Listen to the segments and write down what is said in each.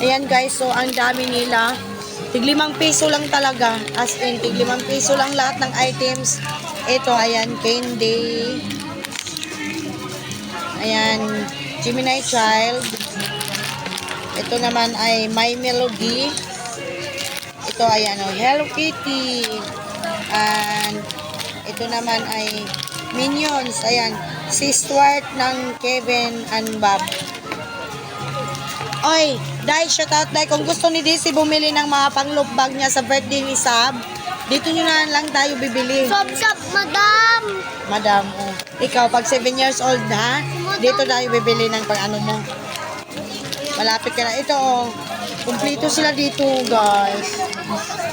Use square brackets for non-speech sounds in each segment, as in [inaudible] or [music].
Ayan guys, so ang dami nila. Tiglimang piso lang talaga. As in, tiglimang piso lang lahat ng items. Ito, ayan, candy. Ayan, Gemini Child. Ito naman ay My Melody. Ito, ayan, oh, Hello Kitty. And ito naman ay Minions. Ayan, si Stuart ng Kevin and Bob. Oy, Dai, shout out Dai. Kung gusto ni Daisy bumili ng mga pang-loop bag niya sa birthday ni Sab, dito nyo na lang tayo bibili. Shop, shop, madam! Madam, oh. ikaw, pag 7 years old ha, dito tayo bibili ng pang-ano mo. Malapit ka na. Ito, oh. Kumplito sila dito, guys.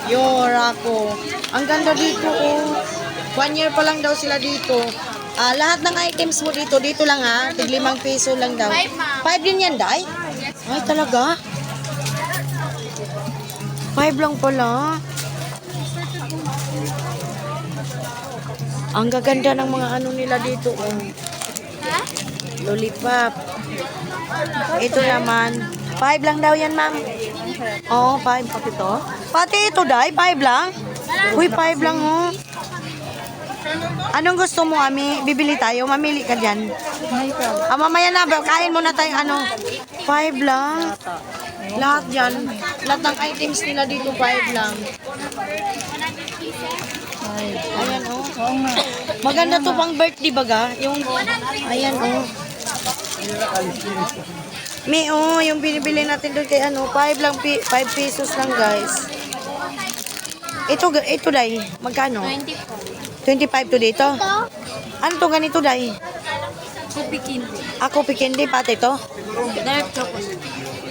Yo, Rako. Ang ganda dito, oh. One year pa lang daw sila dito. Ah, lahat ng items mo dito, dito lang ha. Tig limang piso lang daw. Five, ma'am. Five din yan, Day? Ay, talaga? Five lang pala. Ang gaganda ng mga ano nila dito, oh. Lollipop. Ito naman. Five lang daw yan, ma'am. Oo, oh, five. Pati ito? Pati ito, Day. Five lang? Uy, five lang, oh. Anong gusto mo, Ami? Bibili tayo? Mamili ka dyan. Ah, mamaya na. Kain muna tayo, ano. Five lang. Lahat dyan. Lahat ng items nila dito, five lang. Ayan, oh. Maganda to pang birthday baga. Yung, ayan, oh. May, oh, yung binibili natin doon kay ano, 5 lang, 5 pesos lang, guys. Ito, ito, Day. Magkano? 24. 25 to dito? Ito? Ano to ganito, Day? Kopi Kindi. Ako, pikindi, pati to. Dark chocolate.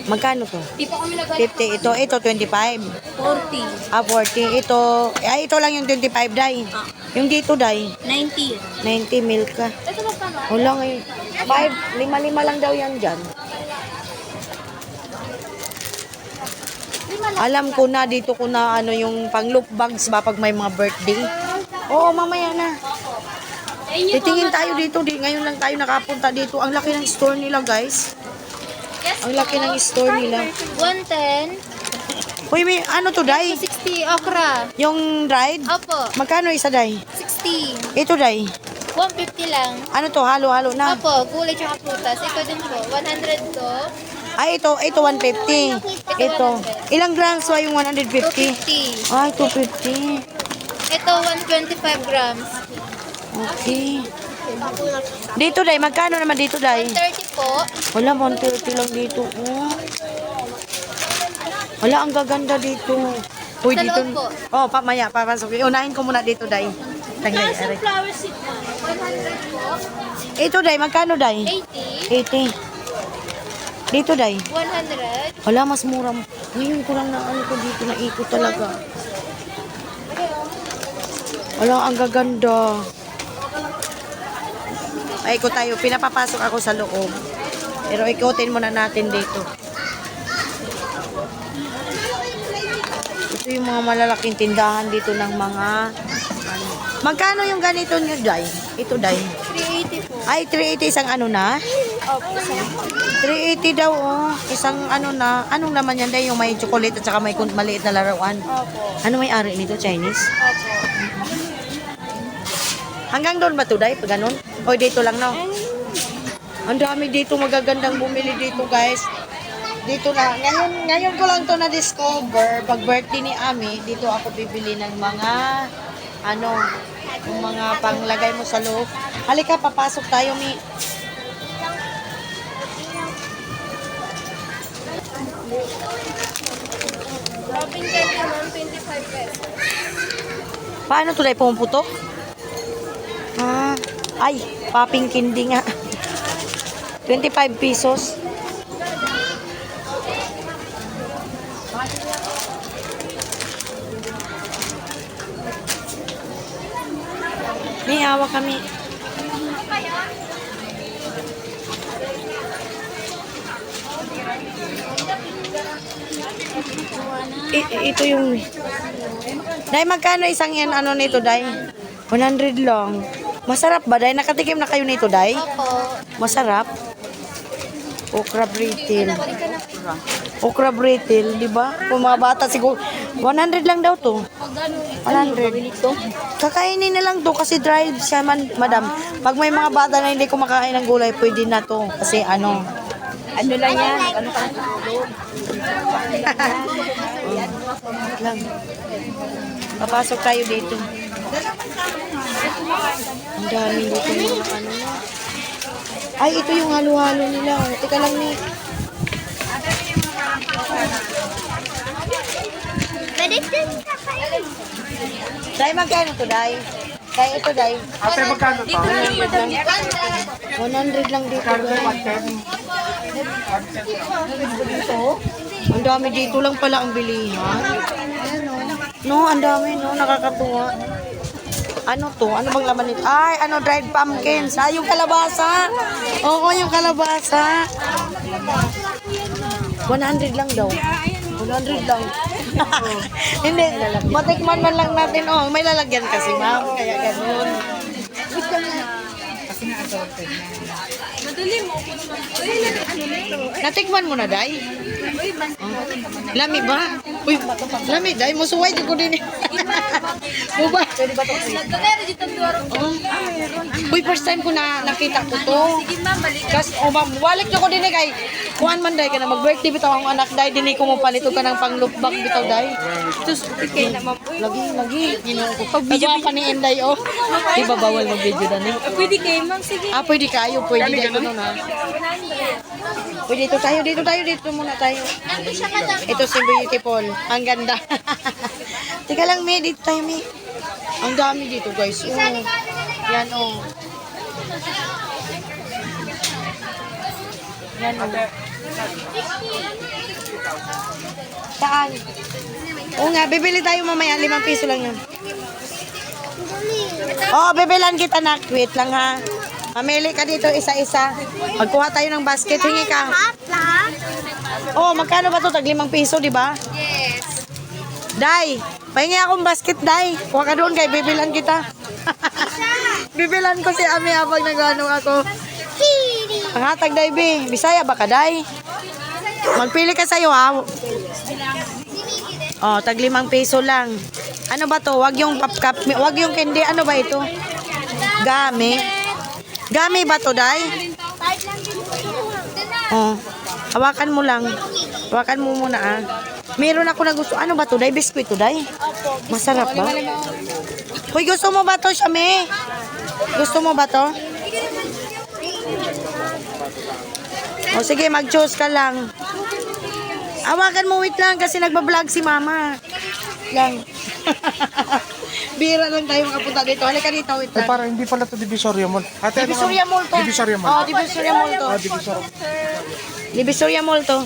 Magkano to? Di pa kami nagay 50. Ito, ito, 25. 40. Ah, 40. Ito, ay, ito lang yung 25, Day. Yung dito, Day. 90. 90 milk ka. Ito magkano? Wala ngayon. 5, lima-lima lang daw yan dyan. Alam ko na, dito ko na ano yung pang loop bags ba pag may mga birthday. Oo, mamaya na. Titingin tayo dito. Di, ngayon lang tayo nakapunta dito. Ang laki ng store nila, guys. Yes, Ang laki ng store nila. 110. Uy, may ano to, Day? 60 okra. Yung dried? Opo. Magkano isa, Day? 60. Ito, Day. 150 lang. Ano to? Halo-halo na. Opo, gulay tsaka prutas. Ito din po. 100 to. Ay, ito. Ito, 150. Ito. Ilang grams ba yung 150? 250. Ay, 250. Ito, 125 grams. Okay. Dito, Day. Magkano naman dito, Day? 130 po. Wala, 130 lang dito. Oh. Wala, ang gaganda dito. Uy, Sa dito. po. Oh, pamaya, papasok. Unahin ko muna dito, Day. Taglay, aray. flower seed mo. 100 po. Ito, Day. Magkano, Day? 80. 80. Dito, Day. 100. Wala, mas mura. Ngayon ko lang na ano ko dito, naikot talaga. Wala, ang gaganda. Ay, ikot tayo. Pinapapasok ako sa loob. Pero ikutin muna natin dito. Ito yung mga malalaking tindahan dito ng mga ano. Magkano yung ganito niyo, Day? Ito, Day. 380 po. Ay, 380 isang ano na? Opo. 380 daw, oh. Isang ano na. Anong naman yan, Day? Yung may chocolate at saka may maliit na laruan. Opo. Ano may ari nito? Chinese? Opo. Hanggang doon ba to, Day? Pag ganun? O, dito lang, no? Ang dami dito, magagandang bumili dito, guys. Dito na. Ngayon, ngayon ko lang to na-discover. Pag birthday ni Ami, dito ako bibili ng mga, ano, yung mga panglagay mo sa loob. Halika, papasok tayo, Mi. Robin candy ma'am, 25 pesos. Paano to, Day? Pumuputok? Ah, ay, popping candy nga. 25 pesos. May awa kami. I- ito yung... Day, magkano isang yan ano nito, Day? 100 lang. Masarap ba, Day? Nakatikim na kayo nito, Day? Opo. Masarap? Okra Britil. Okra Britil, di ba? Kung mga bata siguro, 100 lang daw to. 100. Kakainin na lang to kasi dried siya man, madam. Pag may mga bata na hindi kumakain ng gulay, pwede na to. Kasi ano, Ano lang yan? Ano ka lang. [laughs] Papasok tayo dito. Ang dami dito mga ano na. Ay, ito yung halo-halo nila. Teka lang ni. Dai, magkano to, Dai? Dai, ito, Dai. Ate, magkano to? 100 lang dito, Dai. Ang dami dito lang pala ang bilihan. No, ang dami, no? Nakakatuwa. Ano to? Ano bang laman nito? Ay, ano, dried pumpkins. Ah, yung kalabasa. Oo, yung kalabasa. 100 lang daw. 100 lang. [laughs] Hindi, matikman man lang natin. Oh, may lalagyan kasi, ma'am. Kaya ganun. Natikman mo na, Day? Oh. Lami ba? Uy, lami, Day. Musuway, di ko din. [laughs] Mo ba? Oh. Uy, first time ko na nakita ko to. Kas, o ma'am, walik nyo ko din eh, kay kuhan man day ka na mag-birthday bitaw ang anak day din ko mo palito ka ng panglupbak bitaw na ma'am. Lagi, lagi. Ginoo ko. Pag video pa ni Enday oh. Di ba bawal mag-video na ni? Pwede kayo, ma'am. Sige. Ah, pwede kayo, pwede kayo ganun ha. Pwede dito tayo, dito tayo, dito muna tayo. Ito si Beautiful. Ang ganda. [laughs] Teka lang, May, dito tayo, May. Ang dami dito, guys. Oh. Yan, oh. Yan, oh. Saan? Oo nga, bibili tayo mamaya. Limang piso lang yun. Oo, oh, bibilan kita na. Wait lang ha. Mamili ka dito isa-isa. Magkuha tayo ng basket. Hingi ka. Oh, magkano ba to? Tag limang piso, di ba? Yes. Day, pahingi akong basket, Day. Kuha ka doon kay bibilan kita. [laughs] bibilan ko si Ami habang nagano ako. Ang hatag, Day, B. Bisaya ba ka, Day? Magpili ka sa'yo, ha? Oh, tag limang piso lang. Ano ba to? Wag yung popcap, wag yung candy. Ano ba ito? Gami. Gami ba to, Day? Oh. Hawakan mo lang. Hawakan mo muna ah. Meron ako na gusto. Ano ba to, Day? Biskuit to, Day? Masarap ba? Hoy, gusto mo ba to, Shame? Gusto mo ba to? O sige, mag-choose ka lang. Hawakan mo, wait lang, kasi nagbablog si Mama. Lang. [laughs] Bira lang tayo makapunta dito. Halika dito, wait Ay, lang. parang hindi pala to Divisoria Mall. Ate, ano Divisoria nga? Mall to. Divisoria Mall. Oh, Divisoria Mall to. Ah, Divisoria. Divisoria Mall to.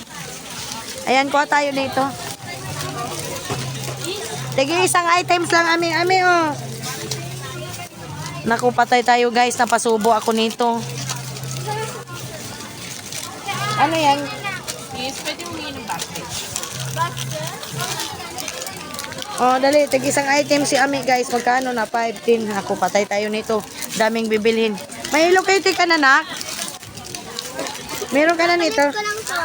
Ayan, kuha tayo dito. Sige, isang items lang ami, ami oh. Naku, patay tayo guys. Napasubo ako nito. Ano yan? Yes, pwede humingi ng basket. Oh, dali. Tig isang item si Ami guys. Magkano na? 5, 10. Ako, patay tayo nito. Daming bibilhin. May located ka na, nak? Meron ka na nito?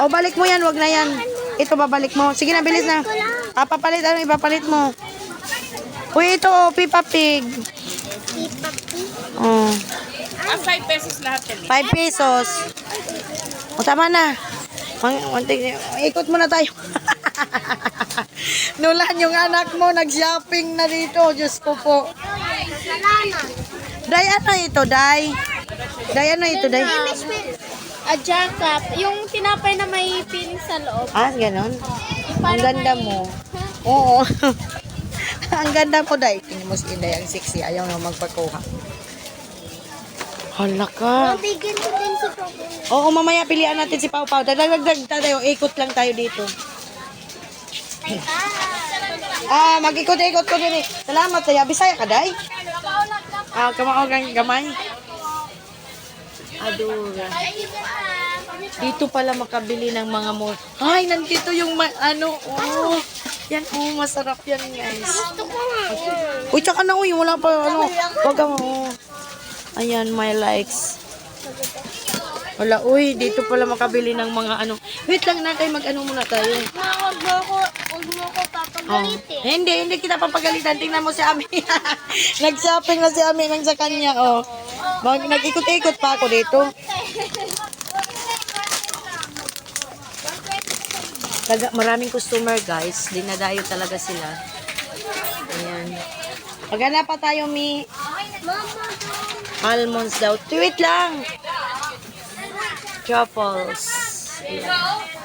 O, balik mo yan. Wag na yan. Ito, babalik mo. Sige na, bilis na. Ah, papalit. Ano, ipapalit mo. Uy, ito, oh, Pippa Pig. Oh, Ah, 5 pesos lahat yan. 5 pesos. O, tama na. Ikot muna tayo. [laughs] [laughs] Nulan yung anak mo, nag-shopping na dito. Diyos ko po. Day, ano ito, Day? Day, ano ito, Day? A jacket. Yung tinapay na may feeling sa loob. Ah, ganon. Yung Ang ganda mo. [laughs] Oo. [laughs] ang ganda mo, Day. Tingnan mo si Inday, ang sexy. Ayaw na magpakuha. Hala ka. Bigyan ko din si Popo. Oo, mamaya pilihan natin si Pau Pau. Dagdag tayo, ikot lang tayo dito. Ah, mag-ikot-ikot ko eh. Salamat tayo. Bisaya ka, Day? Ah, kamao kang gamay. Adora. Dito pala makabili ng mga mo. Ay, nandito yung ma- ano, oh. Yan, oh, masarap yan, guys. Uy, tsaka na, uy, wala pa, ano. Wag ka mo. Ayan, my likes. Wala, uy, dito pala makabili ng mga ano. Wait lang na tayo, mag-ano muna tayo. Ma, huwag mo ko, huwag mo ko Oh. papagalitin. Hindi, hindi kita papagalitan. Tingnan mo si Ami. [laughs] Nag-shopping na si Ami nang sa kanya, oh. Mag nag-ikot-ikot pa ako dito. Taga, maraming customer, guys. Dinadayo talaga sila. Ayan. Maghanap pa tayo, Mi. Almonds daw. Tweet lang. Truffles. Ayan.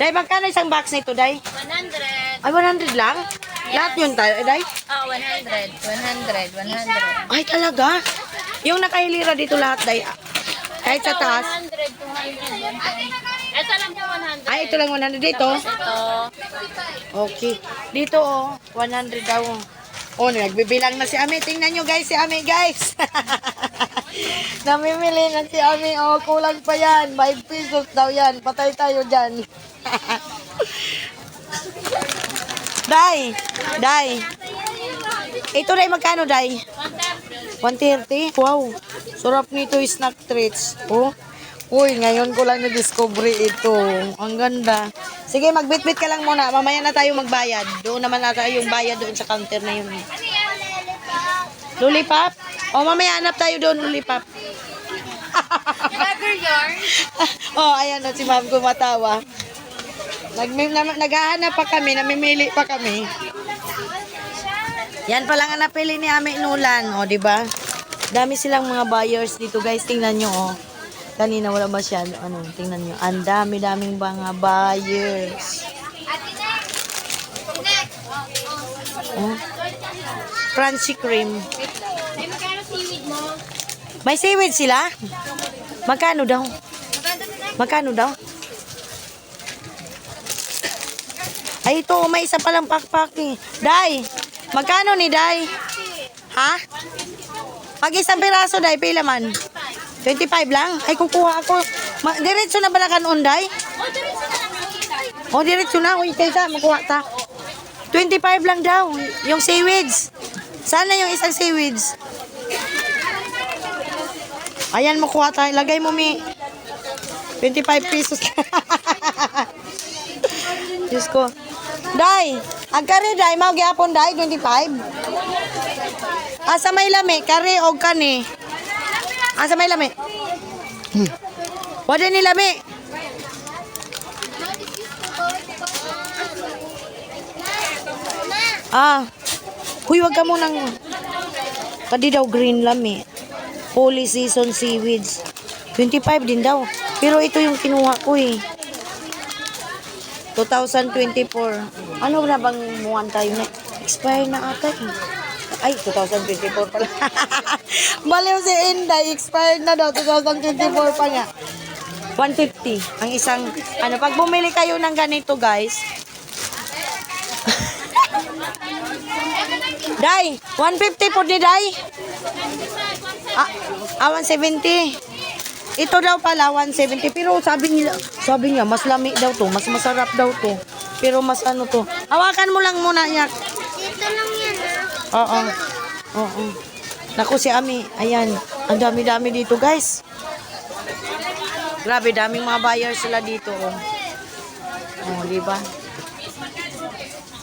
Day, magkano isang box nito, Day? 100. Ay, 100 lang? Lahat yun tayo, eh, Day? Ah, 100. 100. 100. Ay, talaga? Yung nakahilira dito lahat, Day. Kahit sa taas. 100, 200. Ito lang po 100. Ay, ito lang 100 dito. Ito. Okay. Dito, oh. 100 daw. Oh, nagbibilang na si Ami. Tingnan nyo, guys, si Ami, guys. [laughs] [laughs] Namimili na si Ami. Oh, kulang pa yan. 5 pesos daw yan. Patay tayo dyan. [laughs] Day! Day! Ito, Day, magkano, Day? 130? Wow. Sarap nito yung snack treats. Oh. Uy, ngayon ko lang na-discover ito. Ang ganda. Sige, magbitbit ka lang muna. Mamaya na tayo magbayad. Doon naman na tayo yung bayad doon sa counter na yun. Lollipop? O, mamaya hanap tayo doon, lollipop. Rubber [laughs] yarn. [laughs] oh, ayan o, si ma'am kumatawa. Nag, na, naghahanap pa kami, namimili pa kami. Yan pa lang ang napili ni Ame Nulan, o, di ba? Dami silang mga buyers dito, guys. Tingnan nyo, oh. Kanina wala masyado, ano, tingnan nyo. Ang dami-daming mga buyers. Oh. Crunchy cream. May magkano seaweed mo? May seaweed sila? Magkano daw? Magkano daw? Ay, ito, may isa palang pakpak eh. Day, magkano ni Day? Ha? Pag isang piraso, Day, pila man? 25 lang? Ay, kukuha ako. Ma diretso na ba na kanon, Day? O, diretso na. Uy, kaysa, makuha ta. 25 lang daw, yung seaweeds. Sana yung isang seaweeds. Ayan, makuha tayo. Lagay mo, Mi. 25 pesos. [laughs] Diyos ko. Day, ang kare, Day, mau gyapon, Day, 25. Asa may lami, kare o kani. Asa may lami. Hmm. Wala ni lami. Ah. Huy, wag ka munang... Kadi daw green lami. Holy season seaweeds. 25 din daw. Pero ito yung kinuha ko eh. 2024. Ano na bang muwan tayo na? Expire na ata eh. Ay, 2024 pala. [laughs] Baliw si Inday, expired na daw, 2024 pa nga. 150 ang isang, ano, pag bumili kayo ng ganito guys, Day, 150 po ni Day. Ah, ah 170. Ito daw pala 170 pero sabi nila, sabi niya mas lami daw to, mas masarap daw to. Pero mas ano to. Hawakan mo lang muna yak. Dito lang yan ah. Oo. Oo. Naku si Ami, ayan. Ang dami-dami dito, guys. Grabe, daming mga buyers sila dito, oh. Oh, di ba?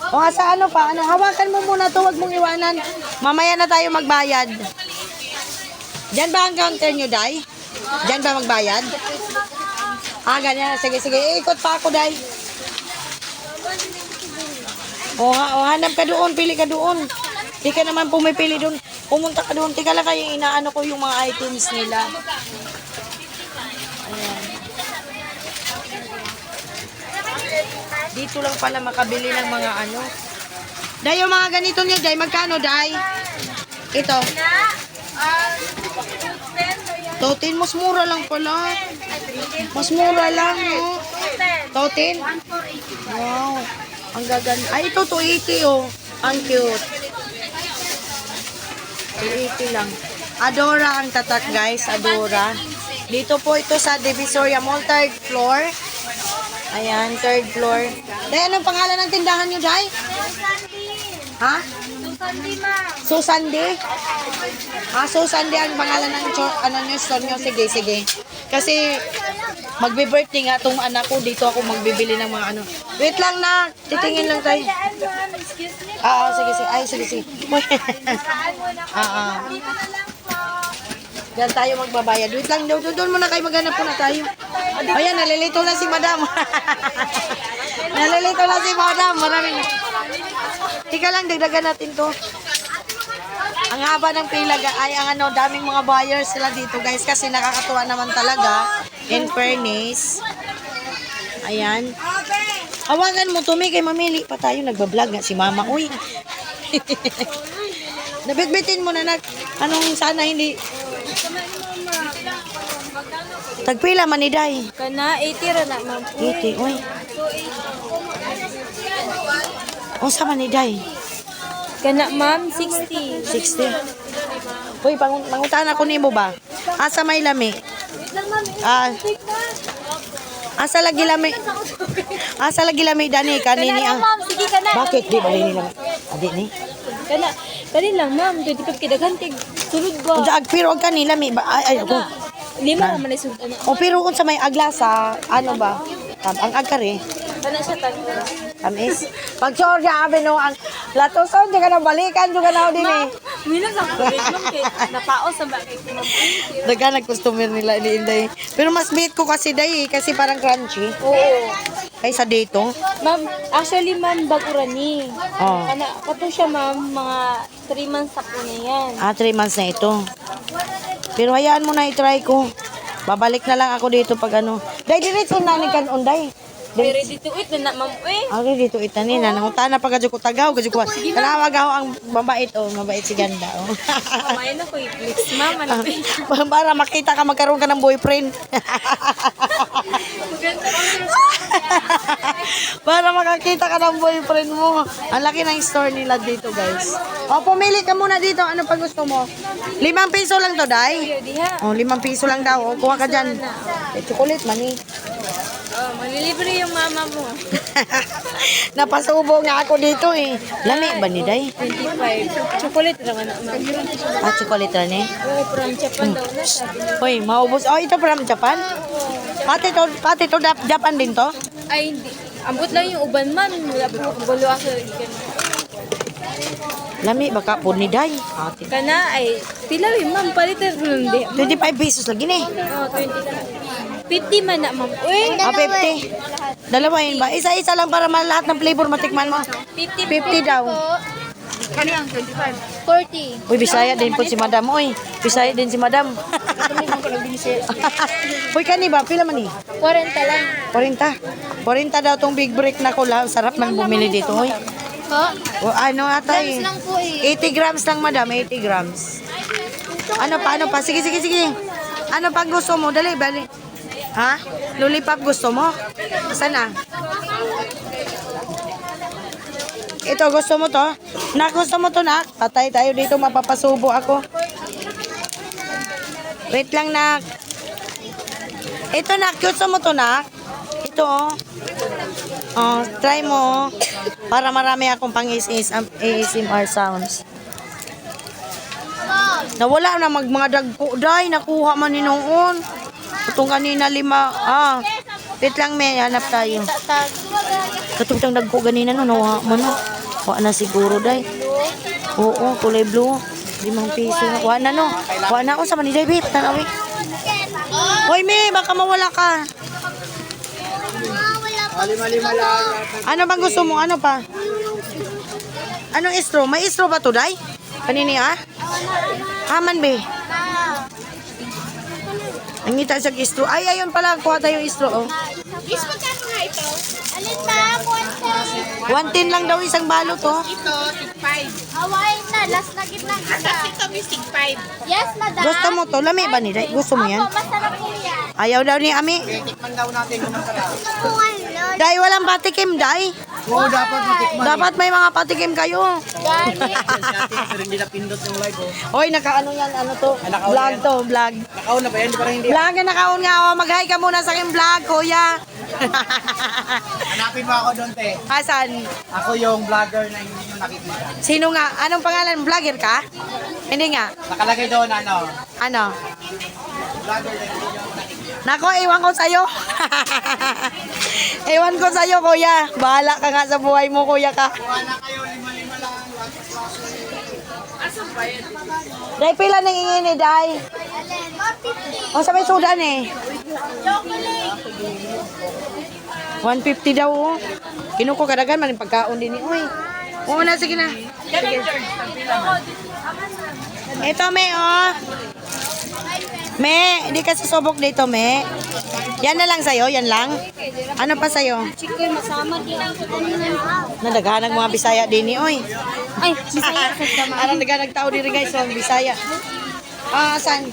O nga sa ano pa, ano, hawakan mo muna to, wag mong iwanan. Mamaya na tayo magbayad. Diyan ba ang counter nyo, Day? Diyan ba magbayad? Ah, ganyan. Sige, sige. Ikot pa ako, Day. O, ha, o hanap ka doon, pili ka doon. Di ka naman pumipili doon. Pumunta ka doon. Tika lang kayo, inaano ko yung mga items nila. Dito lang pala makabili ng mga ano. Day, yung mga ganito niyo, Day, magkano, Day? Ito. Totin, mas mura lang pala. Mas mura lang, no? Totin? Wow. Ang gaganda. Ay, ito, 280, oh. Ang cute. 280 lang. Adora ang tatak, guys. Adora. Dito po ito sa Divisoria Mall, third floor. Ayan, third floor. Day, anong pangalan ng tindahan nyo, Day? Ha? Susande? Ah, Susande ang pangalan ng ano nyo, store nyo. Sige, sige. Kasi magbe-birthday nga tong anak ko. Dito ako magbibili ng mga ano. Wait lang na. Titingin lang tayo. Excuse me. Ah, ah, sige, sige. Ay, sige, sige. [laughs] ah, ah. Diyan tayo magbabayad. Wait lang, doon, doon muna kayo maghanap po na tayo. Ayan, nalilito na si madam. [laughs] nalilito na si madam. Maraming. Tika lang, dagdagan natin to. Ang haba ng pila ay ang ano, daming mga buyers sila dito guys kasi nakakatuwa naman talaga in fairness. Ayan. Hawagan mo Tumi kay mamili pa tayo nagba-vlog nga si Mama. Uy. [laughs] Nabitbitin mo na nag anong sana hindi Tagpila man ni Day. Kana 80 ra na ma'am. Iti, uy. Unsa man ni Day? Kana ma'am 60. 60. Uy, pang pangutan ako nimo ba? Asa may lami? Ah. Asa lagi lami? Asa lagi lami dani kanini ang kana. Bakit di ba ni lami? Adi ni. Kana kani lang ma'am, 25 kidagan tig sulod ba? Unsa ag pero ag kanila mi ba ay, ay ako. Lima ra man ay sulod ana. O pero unsa may aglasa, ano ba? Tab ang agkari. Kana siya tanong. Tamis. Pag sure siya, abe no, ang latoson, di ka na balikan, di ka na din eh. Mina sa kulit ma'am kay napaos sa bakit ma'am. Daga nag-customer nila ni Inday. Pero mas bait ko kasi day eh, kasi parang crunchy. Oo. Kaysa dito. Ma'am, actually ma'am bagura ni. Oh. Kana kato siya ma'am mga 3 months sa po na yan. Ah, 3 months na ito. Pero hayaan mo na i-try ko. Babalik na lang ako dito pag ano. Day, diretso na ni kan unday. Pero dito it na na ma'am eh. Ako dito itanin na. Nangunta na pag gadyo ko tagaw. Gadyo ko. Tanawag ako ang mabait. Oh, mabait si ganda. Oh. Kumain na ko i-flex ma'am ano ba? [laughs] Para makita ka magkaroon ka ng boyfriend. [laughs] Para makakita ka ng boyfriend mo. Ang laki ng store nila dito, guys. O, pumili ka muna dito. Ano pa gusto mo? Limang piso lang to, Day. O, limang piso lang daw. O, kuha ka dyan. Eh, chocolate, mani. Oh, malilibre yung mama mo. [laughs] Napasubo nga ako dito eh. Lami ba ni Day? 25. Chocolate naman na ma'am. Ah, chocolate rin eh. Oo, from Japan daw na sabi niya. Hoy, maubos. Oh, ito from Japan? Pati to, pati to Jap- Japan din to? Ay, hindi. Ambot lang yung uban man. Balo ako. Lami, baka po ni Day. Ate. Kana ay, pila rin ma'am. Palitan ko lang di. 25 pesos lagi ni. Oh, 20. 50 man na ma'am. Uy, Ah, 50. Dalawa yun ba? Isa-isa lang para lahat ng flavor matikman mo. 50 50 daw. Kani ang 25. 40. Uy, Bisaya din po si Madam. Uy, Bisaya din si Madam. [laughs] Uy, kani ba? Pila man eh? 40 lang. 40. 40 daw tong big break na kula. Sarap man bumili dito. Uy. Ho? O, ano ata eh? lang po eh. 80 grams lang, Madam. 80 grams. Ano pa? Ano pa? Sige, sige, sige. Ano pa gusto mo? Dali, dali. Ha? Lollipop gusto mo? Saan na? Ito, gusto mo to? Nak, gusto mo to, nak? Patay tayo dito, mapapasubo ako. Wait lang, nak. Ito, nak. Gusto mo to, nak? Ito, oh. Oh, try mo, oh. Para marami akong pang ASMR sounds. Nawala na mag mga dagko. Day, nakuha man ni noon. Itong kanina lima. Ah, wait lang, may hanap tayo. Katong tang dagko ganina no, nawa mo no. Wa na siguro, day. Oo, kulay blue. Limang piso. Wa na no. Wa na ako sa Manila, babe. Tanawi. Hoy, me, baka mawala ka. Ano bang gusto mo? Ano pa? Anong istro? May istro ba to, day? Kanini, ah? Aman, be. Ang ngita sa istro. Ay, ayun pala. Kuha tayo istro, oh. Is magkano nga ito? Alin ba? 110 lang daw isang balot, oh. Ito, tig 5. Hawain na, last na gitna kita. Ito, tig 5. Yes, madam. Gusto mo to? Lami ba ni Day? Gusto mo yan? Opo, masarap po yan. Ayaw daw ni Ami. Day, walang patikim, Day. Oo, dapat matikman. Dapat may mga patikim kayo. Hindi napindot yung live, oh. Hoy, nakaano yan, ano to? nakaon Vlog yan. to, vlog. Nakauna ba yan? Di parang hindi. Vlog na nakaon nga ako. Mag-hi ka muna sa aking vlog, kuya. [laughs] Hanapin mo ako doon, te. Hasan, Ako yung vlogger na hindi nyo nakikita. sino nga? Anong pangalan? Vlogger ka? Hindi nga. Nakalagay doon, ano, Ano? vlogger na hindi nyo. Nako, iwan ko sa'yo. [laughs] iwan ko sa'yo, kuya. Bahala ka nga sa buhay mo, kuya ka. Day, pila nang ingini, Day? O, sa may sudan eh. 150 daw, oh. Kinuko kadagan man yung pagkaon din ni. Uy. Oo na, sige na. Sige. Ito, me, oh. Me, hindi ka susubok dito, me. Yan na lang sa'yo, yan lang. Ano pa sa'yo? Chicken, masama din ang Nadaghanag mga Bisaya din ni, oy. Ay, bisaya. [laughs] Ano naghanag tao din guys, so Bisaya. Ah, asan?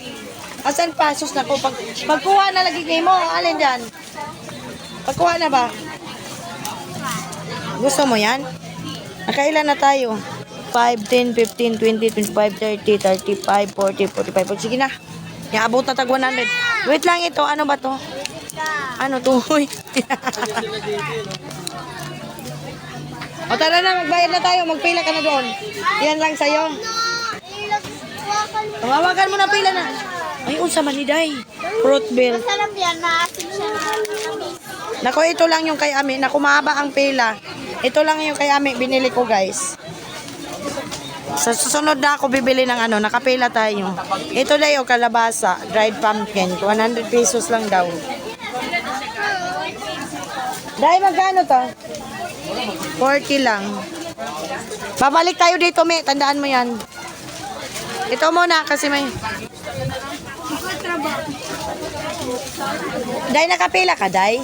Asan pa? Sus na ko. Pag, pagkuha na lagi kayo mo, alin dyan? Pagkuha na ba? Gusto mo yan? Nakailan na tayo? 5, 10, 15, 20, 25, 30, 35, 40, 45. Sige na. Yaabot na tag 100. Wait lang ito. Ano ba to? Ano to? [laughs] O tara na, magbayad na tayo. Magpila ka na doon. Yan lang sa'yo. Tawawagan mo na pila na. Ay, unsa man ni Day. Fruit bill. Masarap yan, maasim siya. Nako, ito lang yung kay Ami. Naku, mahaba ang pila. Ito lang yung kay Ami. Binili ko, guys. Sa susunod na ako bibili ng ano, nakapila tayo. Ito na yung kalabasa, dried pumpkin. 100 pesos lang daw. Dahil magkano to? 40 lang. Babalik tayo dito, me. Tandaan mo yan. Ito muna kasi may... Day, nakapila ka, Day?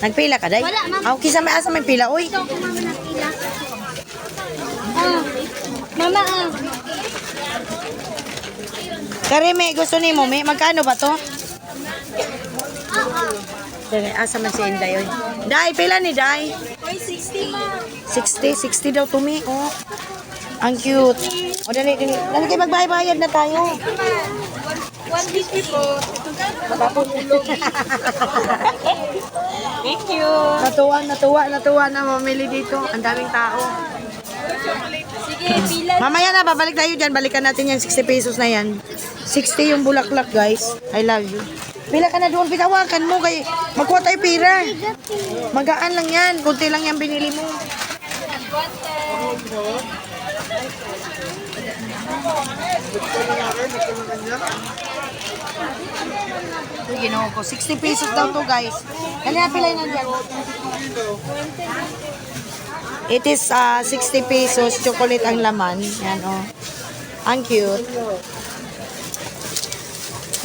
Nagpila ka, Day? Wala, ma'am. Ah, okay, sa may asa may pila. Uy, Ito ako mama nakila. Ah, mama ah. Karime, gusto ni mo, may magkano ba to? Dali, asa man si Inday, oy. Day, pila ni Day? Oy, 60 ma. 60, 60 daw to me, oh. Ang cute. O, dali, dali. Dali kayo magbayad na tayo. 150 po. [laughs] Thank you. Natuwa, natuwa, natuwa na mamili dito. Ang daming tao. Pila. Mamaya na, babalik tayo dyan. Balikan natin yan, 60 pesos na yan. 60 yung bulaklak, guys. I love you. Pila ka na doon, pitawakan mo kay magkuha tayo pira. Magaan lang yan, kunti lang yan binili mo. Ginawa ko. 60 pesos daw to guys. Kanya pilay na dyan. It is uh, 60 pesos. Chocolate ang laman. Yan oh. Ang cute.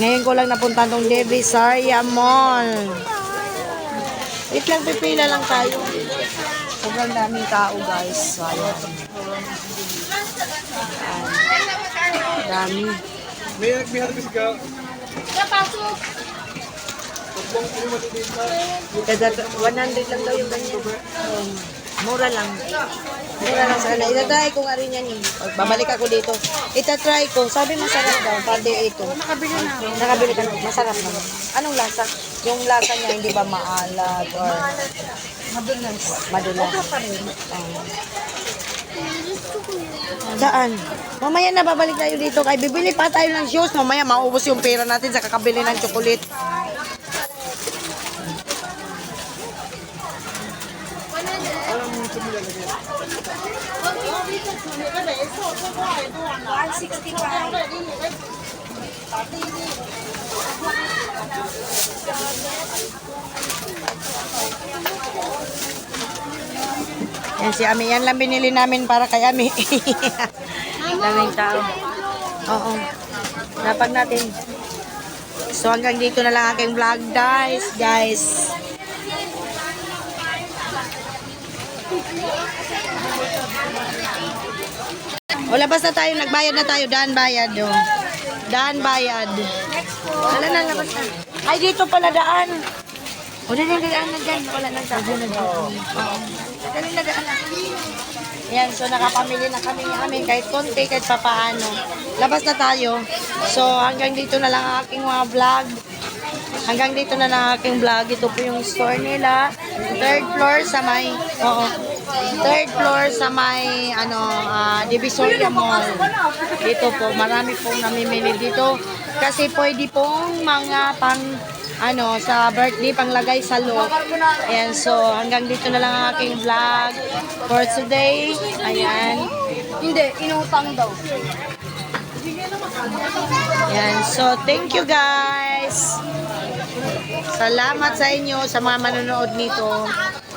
Ngayon ko lang napunta tong Divisoria Mall. Wait lang, pipila lang tayo. Sobrang daming tao, guys. So, ayan. Ayan. Dami. May may harvest ka. Napasok. Kada 100 lang daw yung ganyan. Mura lang. Mura lang sana. Itatry ko nga rin yan eh. Babalik ako dito. Itatry ko. Sabi masarap daw. Pwede ito. Nakabili na. Nakabili ka na. Masarap naman. Anong lasa? Yung lasa niya hindi ba maalat or madulas. Madulas. Um, Saan? Mamaya na babalik tayo dito kay bibili pa tayo ng shoes. Mamaya maubos yung pera natin sa kakabili ng chocolate. Yan si Ami. Yan lang binili namin para kay Ami. [laughs] Daming tao. Oo. Napag natin. So hanggang dito na lang aking vlog guys. Guys. O labas na tayo. Nagbayad na tayo. Daan bayad. Oh. Daan bayad. Wala na labas na. Ay dito pala daan. O dali na daan na dyan. Wala nang tao. Oo. Dali na daan na. Yan, so nakapamili na kami ng amin kahit konti, kahit papaano. Labas na tayo. So hanggang dito na lang ang aking mga vlog. Hanggang dito na lang ang aking vlog. Ito po yung store nila. Third floor sa may, oo. Third floor sa may, ano, ah, Divisoria Mall. Dito po, marami pong namimili dito. Kasi pwede pong mga pang ano, sa birthday, panglagay sa look. Ayan, so hanggang dito na lang ang aking vlog for today. Ayan. Hindi, inutang daw. Ayan, so thank you guys. Salamat sa inyo sa mga manonood nito.